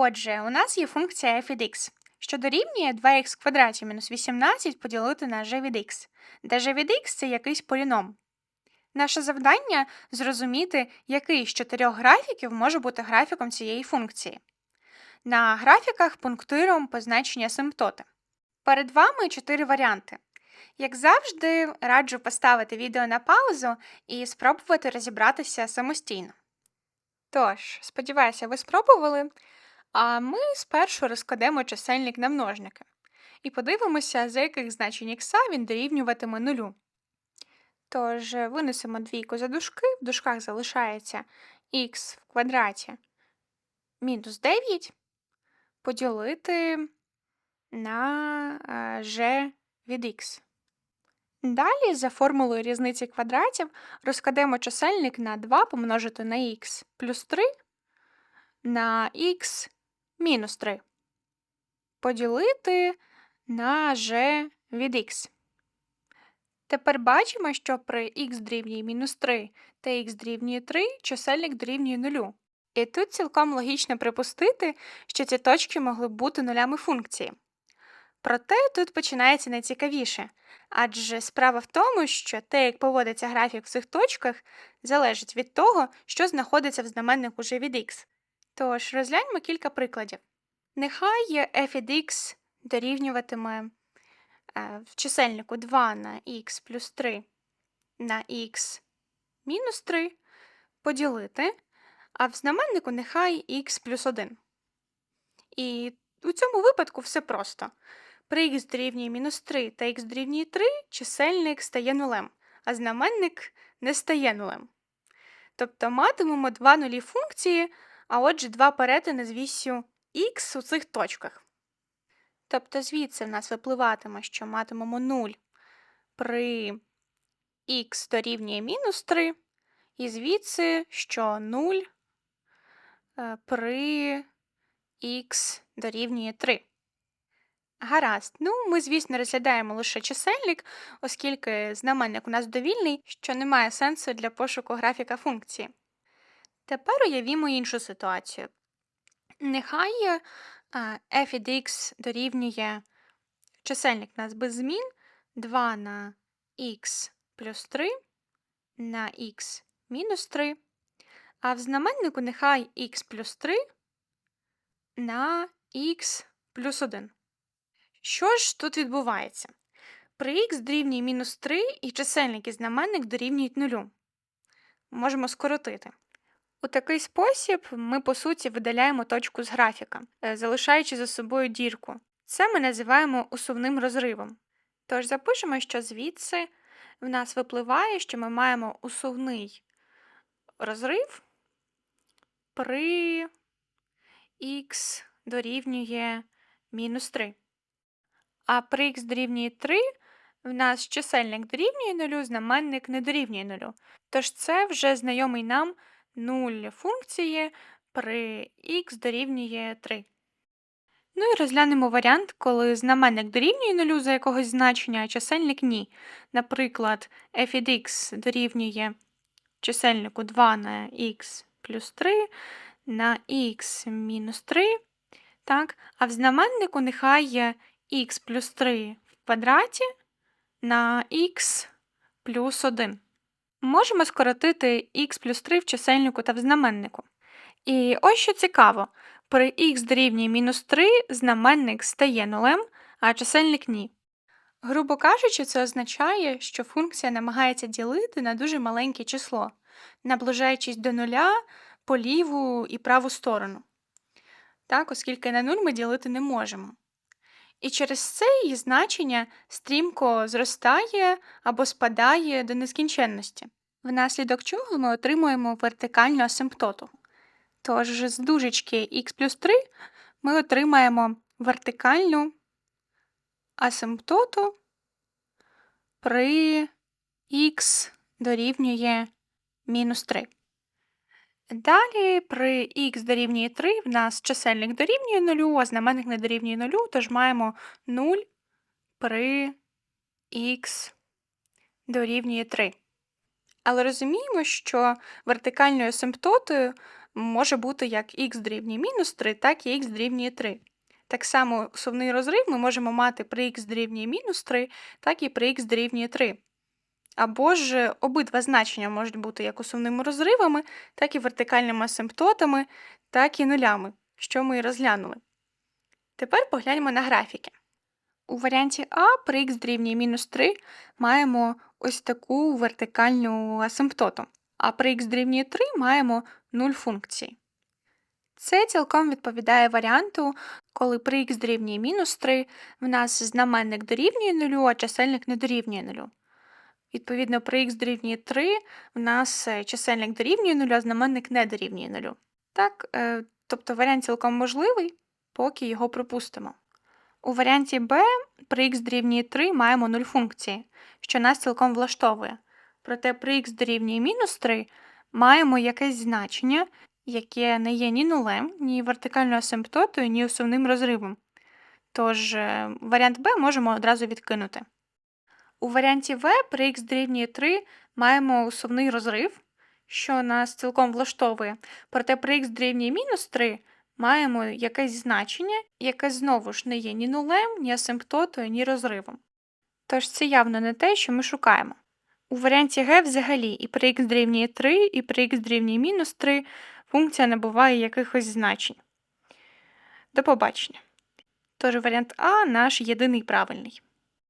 Отже, у нас є функція f від x, що дорівнює 2х в квадраті мінус 18 поділити на g від x, де g від x – це якийсь поліном. Наше завдання зрозуміти, який з чотирьох графіків може бути графіком цієї функції. На графіках пунктиром позначені асимптоти. Перед вами чотири варіанти. Як завжди, раджу поставити відео на паузу і спробувати розібратися самостійно. Тож, сподіваюся, ви спробували. А ми спершу розкладемо чисельник на множники і подивимося, за яких значень х він дорівнюватиме нулю. Тож винесемо двійку за дужки, в дужках залишається х в квадраті мінус 9 поділити на g від х. Далі за формулою різниці квадратів розкладемо чисельник на 2 помножити на х плюс 3 на х мінус 3 поділити на g від х. Тепер бачимо, що при х дорівнює мінус 3 та х дорівнює 3 чисельник дорівнює 0. І тут цілком логічно припустити, що ці точки могли б бути нулями функції. Проте тут починається найцікавіше, адже справа в тому, що те, як поводиться графік в цих точках, залежить від того, що знаходиться в знаменнику g від x. Тож розгляньмо кілька прикладів. Нехай f x дорівнюватиме е, в чисельнику 2 на х плюс 3 на х мінус 3 поділити, а в знаменнику нехай х плюс 1. І у цьому випадку все просто. При х дорівнює мінус 3 та х дорівнює 3 чисельник стає нулем, а знаменник не стає нулем. Тобто матимемо два нулі функції, а отже два перетини з вісю х у цих точках. Тобто звідси в нас випливатиме, що матимемо 0 при х дорівнює мінус 3, і звідси, що 0 е, при х дорівнює 3. Гаразд. Ну, ми, звісно, розглядаємо лише чисельник, оскільки знаменник у нас довільний, що не має сенсу для пошуку графіка функції. Тепер уявімо іншу ситуацію. Нехай f від x дорівнює чисельник у нас без змін 2 на х плюс 3 на х мінус 3, а в знаменнику нехай х плюс 3 на х плюс 1. Що ж тут відбувається? При х дорівнює мінус 3 і чисельник і знаменник дорівнюють нулю. Можемо скоротити. У такий спосіб ми, по суті, видаляємо точку з графіка, е, залишаючи за собою дірку. Це ми називаємо усувним розривом. Тож запишемо, що звідси в нас випливає, що ми маємо усувний розрив при х дорівнює мінус 3. А при х дорівнює 3 в нас чисельник дорівнює 0, знаменник не дорівнює 0. Тож це вже знайомий нам 0 функції при х дорівнює 3. Ну і розглянемо варіант, коли знаменник дорівнює 0 за якогось значення, а чисельник ні. Наприклад, f від x дорівнює чисельнику 2 на х плюс 3 на х мінус 3. Так? А в знаменнику нехай є х плюс 3 в квадраті на х плюс 1. Можемо скоротити х плюс 3 в чисельнику та в знаменнику. І ось що цікаво, при х дорівнює мінус 3 знаменник стає нулем, а чисельник ні. Грубо кажучи, це означає, що функція намагається ділити на дуже маленьке число, наближаючись до нуля по ліву і праву сторону. Так, оскільки на 0 ми ділити не можемо. І через це її значення стрімко зростає або спадає до нескінченності, внаслідок чого ми отримуємо вертикальну асимптоту. Тож з дужечки х плюс 3 ми отримаємо вертикальну асимптоту при х дорівнює мінус 3. Далі при х дорівнює 3 в нас чисельник дорівнює 0, а знаменник не дорівнює 0, тож маємо 0 при х дорівнює 3. Але розуміємо, що вертикальною асимптотою може бути як х дорівнює мінус 3, так і х дорівнює 3. Так само сувний розрив ми можемо мати при х дорівнює мінус 3, так і при х дорівнює 3. Або ж обидва значення можуть бути як усувними розривами, так і вертикальними асимптотами, так і нулями, що ми і розглянули. Тепер погляньмо на графіки. У варіанті А при х дорівнює мінус 3 маємо ось таку вертикальну асимптоту, а при х дорівнює 3 маємо 0 функцій. Це цілком відповідає варіанту, коли при х дорівнює мінус 3 в нас знаменник дорівнює 0, а чисельник не дорівнює 0. Відповідно, при х дорівнює 3 в нас е, чисельник дорівнює 0, а знаменник не дорівнює 0. Так, е, тобто варіант цілком можливий, поки його пропустимо. У варіанті b при х дорівнює 3 маємо 0 функції, що нас цілком влаштовує. Проте при х дорівнює мінус 3 маємо якесь значення, яке не є ні нулем, ні вертикальною асимптотою, ні усувним розривом. Тож е, варіант b можемо одразу відкинути. У варіанті v при х дорівнює 3 маємо усувний розрив, що нас цілком влаштовує. Проте при х дорівнює мінус 3 маємо якесь значення, яке знову ж не є ні нулем, ні асимптотою, ні розривом. Тож це явно не те, що ми шукаємо. У варіанті g взагалі і при х дорівнює 3, і при х дорівнює мінус 3 функція набуває якихось значень. До побачення. Тож варіант А наш єдиний правильний.